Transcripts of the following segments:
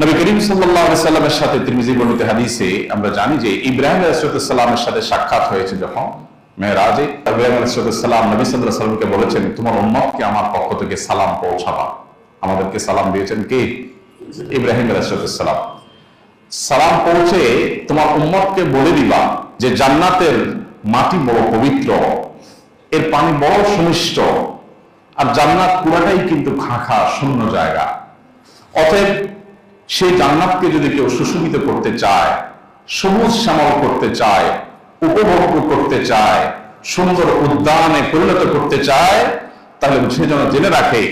নবী করিম সাল্লামের সাথে তিরমিজি বর্ণিত হাদিসে আমরা জানি যে ইব্রাহিম আলাইহিস সালামের সাথে সাক্ষাৎ হয়েছে যখন মেরাজে ইব্রাহিম আলাইহিস সালাম নবী সাল্লাল্লাহু সাল্লামকে বলেছেন, তোমার উম্মতকে আমার পক্ষ থেকে সালাম পৌঁছাবা। আমাদেরকে সালাম দিয়েছেন কে? ইব্রাহিম আলাইহিস সালাম। সালাম পৌঁছে তোমার উম্মতকে বলে দিবা যে জান্নাতের মাটি বড় পবিত্র, এর পানি বড় সুমিষ্ট, আর জান্নাত পুরাটাই কিন্তু খাঁখা, শূন্য জায়গা। অতএব সেই জান্নাতকে যদি কেউ সুশোভিত করতে চায়, সবুজ শ্যামল করতে চায় উপভোগ করতে চায়, সুন্দর উদ্যানে পরিণত করতে চায়, তাহলে সে যেন জেনে রাখে,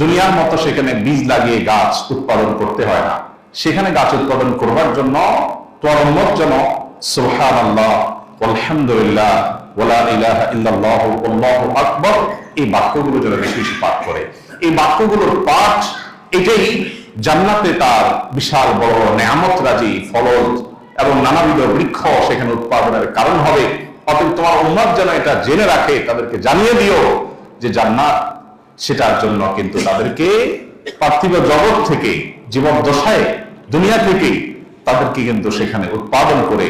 দুনিয়ার মতো সেখানে বীজ লাগিয়ে গাছ উৎপাদন করতে হয় না। সেখানে গাছ উৎপাদন করবার জন্য তোমার উম্মত যেন সুবহান আল্লাহ আলহামদুলিল্লাহ এই বাক্যগুলো যেন বেশি বেশি পাঠ করে। এই বাক্যগুলোর পাঠ এটাই জান্নাতে তার বিশাল বড় নেয়ামত রাজি ফলজ এবং নানাবিধ বৃক্ষ সেখানে উৎপাদনের কারণ হবে। অতএব তোমার উম্মত যেন এটা জেনে রাখে, তাদেরকে জানিয়ে দিও যে জান্নাত সেটার জন্য কিন্তু তাদেরকে পার্থিব জগৎ থেকে, জীবন দশায়, দুনিয়া থেকে তাদেরকে কিন্তু সেখানে উৎপাদন করে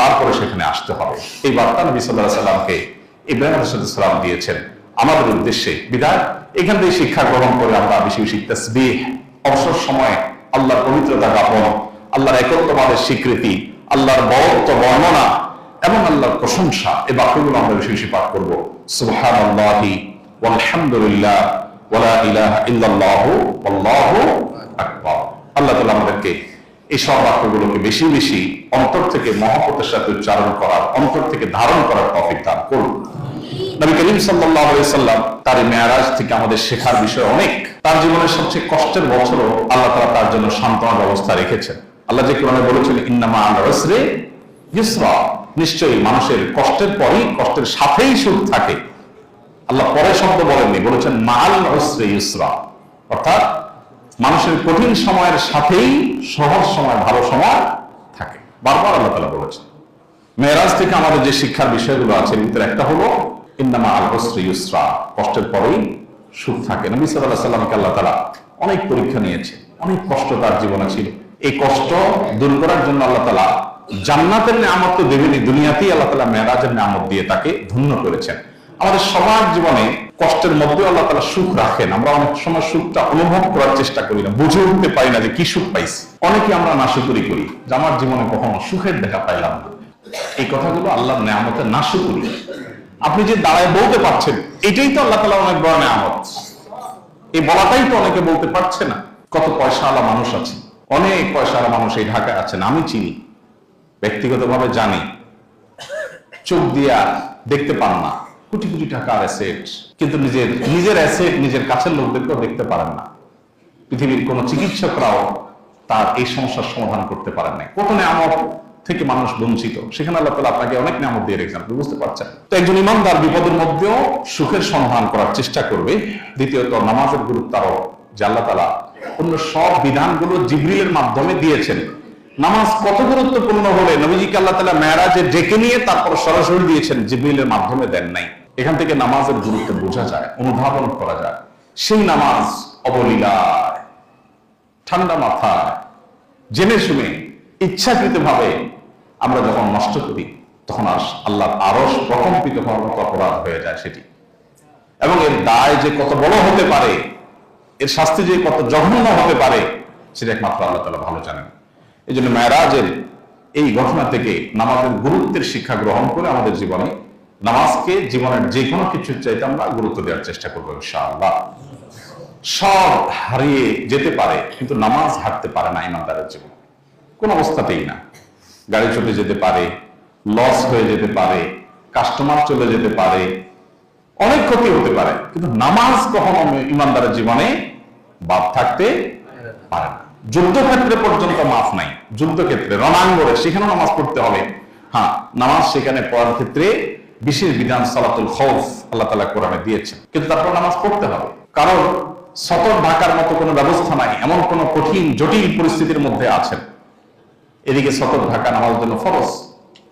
তারপরে সেখানে আসতে হবে। এই বার্তা নবী সাল্লাহ সাল্লামকে ইব্রাহিম সাল্লাম দিয়েছেন। আমাদের উদ্দেশ্যে বিধায় এখান থেকে শিক্ষা গ্রহণ করে আমরা বেশি বেশি তসবিহ অবসর সময় আল্লাহর পবিত্রতা জ্ঞাপন, আল্লাহর একত্ববাদের স্বীকৃতি, আল্লাহর বরত্ব বর্ণনা এবং আল্লাহর প্রশংসা এই বাক্যগুলো আমরা বেশি বেশি পাঠ করব। সুবহান আল্লাহি আলহামদুলিল্লাহ আল্লাহু তাআলা আমাদেরকে এই সব বাক্যগুলোকে বেশি বেশি অন্তর থেকে মহব্বতের সাথে উচ্চারণ করার, অন্তর থেকে ধারণ করার তৌফিক দান করুন। নবী করিম আলাইহি সাল্লাম তার মেয়ারাজ থেকে আমাদের শেখার বিষয় অনেক। তার জীবনের সবচেয়ে কষ্টের বছরও আল্লাহ তাআলা তার জন্য সান্ত্বনা ব্যবস্থা রেখেছেন। আল্লাহ যে কোরআনে বলেছেন, ইন্নামা আল উসরি ইউসরা নিশ্চয়ই মানুষের কষ্টের পরই কষ্টের সাথেই সুখ থাকে। আল্লাহ পরে শব্দ বলেননি, বলেছেন মাল উসরি ইউসরা অর্থাৎ মানুষের কঠিন সময়ের সাথেই সহজ সময়, ভালো সময় থাকে। বারবার আল্লাহ তাআলা বলেছেন। মেয়েরাজ থেকে আমাদের যে শিক্ষার বিষয়গুলো আছে ভিতরে একটা হলো ইন্নামা আল হসরি ইউসরা। কষ্টের পরেই সুখ থাকে। নবী সাল্লাহ সাল্লামকে আল্লাহ তালা অনেক পরীক্ষা নিয়েছে, অনেক কষ্ট তার জীবনে ছিল। এই কষ্ট দূর করার জন্য আল্লাহ তালা জান্নাতের নামত তো দেবেনি দুনিয়াতেই আল্লাহ তালা মেয়েরাজের নামত দিয়ে তাকে ধন্য করেছেন। আমাদের সবার জীবনে কষ্টের মধ্যে আল্লাহ তালা সুখ রাখেন। আমরা অনেক সময় সুখটা অনুভব করার চেষ্টা করি না, বুঝে উঠতে পারি না যে কি সুখ পাইছি। অনেকে আমরা নাশুকরি করি যে আমার জীবনে কখনো সুখের দেখা পাইলাম না। এই কথাগুলো আল্লাহ নেয়ামতের নাশু করি আপনি যে দাঁড়ায় বলতে পারছেন, এটাই তো আল্লাহ তালা অনেক বড় নেয়ামত। এই বলাটাই তো অনেকে বলতে পারছে না, কত পয়সাওয়ালা মানুষ আছে। অনেক পয়সাওয়ালা মানুষ এই ঢাকায় আছেন, আমি চিনি, ব্যক্তিগতভাবে জানি। চোখ দিয়া দেখতে পান না, কোটি কোটি টাকার অ্যাসেট কিন্তু নিজের নিজের অ্যাসেট নিজের কাছের লোকদেরকেও দেখতে পারেন না। পৃথিবীর কোন চিকিৎসকরাও তার এই সমস্যার সমাধান করতে পারেন নাই। কত নেয়ামত থেকে মানুষ বঞ্চিত। সেখানে আল্লাহ তালা আপনাকে অনেক নামত দিয়ে রেখেছেন, আপনি বুঝতে পারছেন। তো একজন ইমানদার বিপদের মধ্যেও সুখের সন্ধান করার চেষ্টা করবে। দ্বিতীয়ত, নামাজের গুরুত্ব আরও যে আল্লাহ তালা অন্য সব বিধানগুলো জিবরিলের মাধ্যমে দিয়েছেন। নামাজ কত গুরুত্বপূর্ণ হলে নবীজিকে আল্লাহ তালা মেয়ারাজে ডেকে নিয়ে তারপর সরাসরি দিয়েছেন, জিবরিলের মাধ্যমে দেন নাই। এখান থেকে নামাজের গুরুত্ব বোঝা যায়, অনুধাবন করা যায়। সেই নামাজ অবলীলায়, ঠান্ডা মাথায়, জেনে শুনে ইচ্ছাকৃত ভাবে আমরা যখন নষ্ট করি, তখন আর আল্লাহ আরস প্রকম্পিত হওয়ার মতো অপরাধ হয়ে যায় সেটি। এবং এর দায় যে কত বড় হতে পারে, এর শাস্তি যে কত জঘন্য হতে পারে, সেটা একমাত্র আল্লাহ তালা ভালো জানেন। এই জন্য মেয়েরাজের এই ঘটনা থেকে নামাজের গুরুত্বের শিক্ষা গ্রহণ করে আমাদের জীবনে, নামাজকে জীবনের যে কোনো কিছুর চাইতে আমরা গুরুত্ব দেওয়ার চেষ্টা করব ইনশাআল্লাহ। সব হারিয়ে যেতে পারে, কিন্তু নামাজ হারতে পারে না ইমানদারের জীবন। কোন অবস্থাতেই না। গাড়ি চলে যেতে পারে লস হয়ে যেতে পারে কাস্টমার চলে যেতে পারে, অনেক ক্ষতি হতে পারে। কিন্তু নামাজ কখনো ইমানদারের জীবনে বাদ থাকতে পারে না। যুদ্ধক্ষেত্রে পর্যন্ত মাফ নাই। যুদ্ধক্ষেত্রে রণাঙ্গরে সেখানে নামাজ পড়তে হবে। হ্যাঁ নামাজ সেখানে পড়ার ক্ষেত্রে বিশেষ বিধান সালাতুল খৌফ আল্লাহ তালা কোরআনে দিয়েছেন। কিন্তু তারপর নামাজ পড়তে হবে। কারণ সতর্ক ঢাকার মতো কোনো ব্যবস্থা নাই। এমন কোনো কঠিন, জটিল পরিস্থিতির মধ্যে আছেন। এদিকে সতর্ক ঢাকা নামাজের জন্য ফরজ।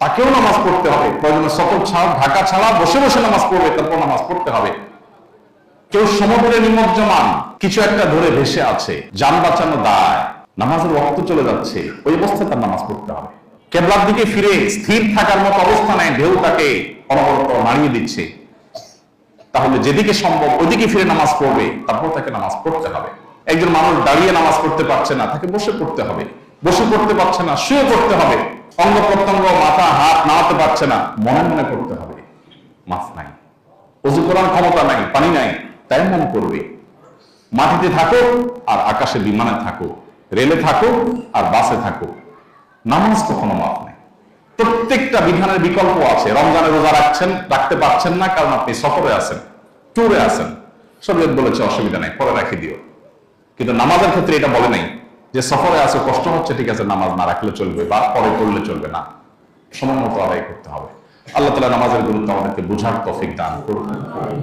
তাকেও নামাজ পড়তে হবে। প্রয়োজনে সতর্ক ছাড়া, ঢাকা ছাড়া বসে বসে নামাজ পড়বে, তারপর নামাজ পড়তে হবে। কেউ সমুদ্রে নিমজ্জমান, কিছু একটা ধরে ভেসে আছে, যান বাঁচানো দায়। নামাজের রক্ত চলে যাচ্ছে, ওই অবস্থায় তার নামাজ পড়তে হবে। কেবলার দিকে ফিরে স্থির থাকার মতো অবস্থা নেয় ঢেউ তাকে অনবরত নাড়িয়ে দিচ্ছে। তাহলে যেদিকে সম্ভব ওইদিকে ফিরে নামাজ পড়বে, তারপর তাকে নামাজ পড়তে হবে। একজন মানুষ দাঁড়িয়ে নামাজ পড়তে পারছে না, তাকে বসে পড়তে হবে। বসে পড়তে পারছে না, শুয়ে করতে হবে। অঙ্গ প্রত্যঙ্গ, মাথা, হাত নাড়াতে পারছে না, মনে মনে করতে হবে। মাফ নাই। অজু করার ক্ষমতা নাই, পানি নাই তাই মন করবে। মাটিতে থাকো আর আকাশে বিমানে থাকো। রেলে থাকো আর বাসে থাকো। নামাজ কখনো মাফ নাই। প্রত্যেকটা বিধানের বিকল্প আছে। রমজানে রোজা রাখছেন, রাখতে পারছেন না, কারণ আপনি সফরে আছেন, ট্যুরে আছেন। শরীয়ত বলেছে, অসুবিধা নাই, পরে রাখি দিও। কিন্তু নামাজের ক্ষেত্রে এটা বলে নাই। যে সফরে আছে, কষ্ট হচ্ছে, ঠিক আছে, নামাজ না রাখলে চলবে বা পরে পড়লে চলবে না। সময় মতো আদায় করতে হবে। আল্লাহ তালা নামাজের গুরুত্ব আমাদেরকে বোঝার তফিক দান করুন।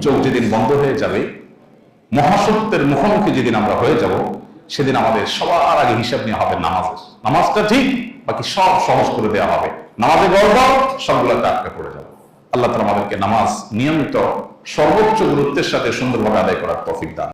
চোখ যেদিন বন্ধ হয়ে যাবে। মহাসত্যের মুখোমুখি যেদিন আমরা হয়ে যাব, সেদিন আমাদের সবার আগে হিসাব নেওয়া হবে নামাজের। নামাজটা ঠিক, বাকি সব সহজ করে দেওয়া হবে। নামাজে গর্ব সবগুলোতে আটকে পড়ে যাবে। আল্লাহ তালা আমাদেরকে নামাজ নিয়মিত সর্বোচ্চ গুরুত্বের সাথে সুন্দরভাবে আদায় করার তফিক দান